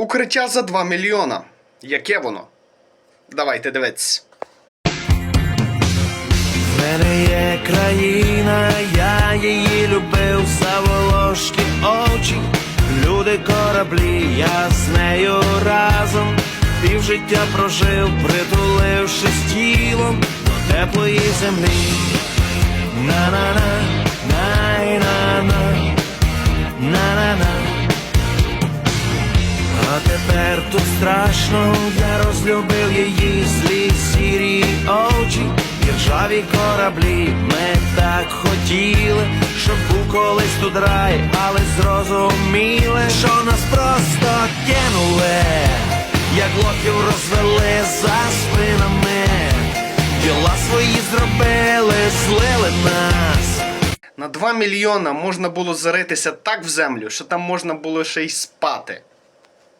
Укриття за 2 мільйона. Яке воно? Давайте дивитись. В мене є країна, я її любив за волошки очі, люди кораблі, я з нею разом півжиття прожив, притулившись тілом до теплої землі. Тепер тут страшно, я розлюбив її злі сірі очі, і кораблі. Ми так хотіли, щоб був колись тут рай, але зрозуміли, що нас просто кинули, як лохів розвели за спинами, діла свої зробили, злили нас. На 2 мільйона можна було заритися так в землю, що там можна було ще й спати.